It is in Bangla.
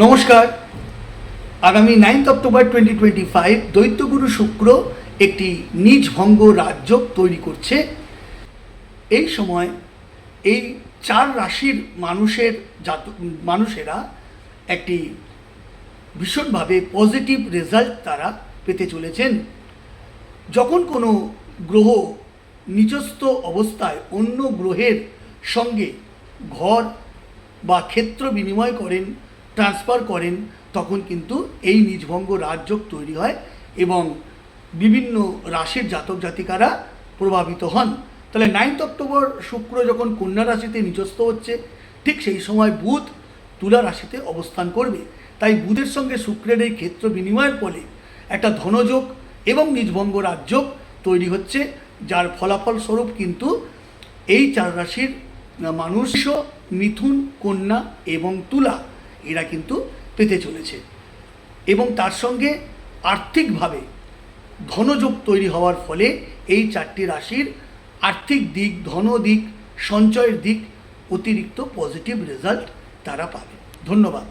নমস্কার। আগামী ninth October twenty twenty five দৈত্যগুরু শুক্র একটি নিজ ভঙ্গ রাজ্য তৈরি করছে। এই সময় এই চার রাশির মানুষের জাত, মানুষেরা একটি ভীষণভাবে পজিটিভ রেজাল্ট তারা পেতে চলেছেন। যখন কোনো গ্রহ নিজস্ব অবস্থায় অন্য গ্রহের সঙ্গে ঘর বা ক্ষেত্র বিনিময় করেন ট্রান্সফার করেন, তখন কিন্তু এই নিজভঙ্গ রাজযোগ তৈরি হয় এবং বিভিন্ন রাশির জাতক জাতিকারা প্রভাবিত হন। তাহলে নাইন্থ অক্টোবর শুক্র যখন কন্যা রাশিতে নিজস্ব হচ্ছে, ঠিক সেই সময় বুধ তুলা রাশিতে অবস্থান করবে। তাই বুধের সঙ্গে শুক্রের এই ক্ষেত্র বিনিময়ের ফলে একটা ধনযোগ এবং নিজভঙ্গ রাজযোগ তৈরি হচ্ছে, যার ফলাফল স্বরূপ কিন্তু এই চার রাশির মানুষ, মিথুন, কন্যা এবং তুলা। এরা কিন্তু পেতে চলেছে। এবং তার সঙ্গে আর্থিকভাবে ধনযোগ তৈরি হওয়ার ফলে এই চারটি রাশির আর্থিক দিক, ধন দিক, সঞ্চয়ের দিক অতিরিক্ত পজিটিভ রেজাল্ট তারা পাবে। ধন্যবাদ।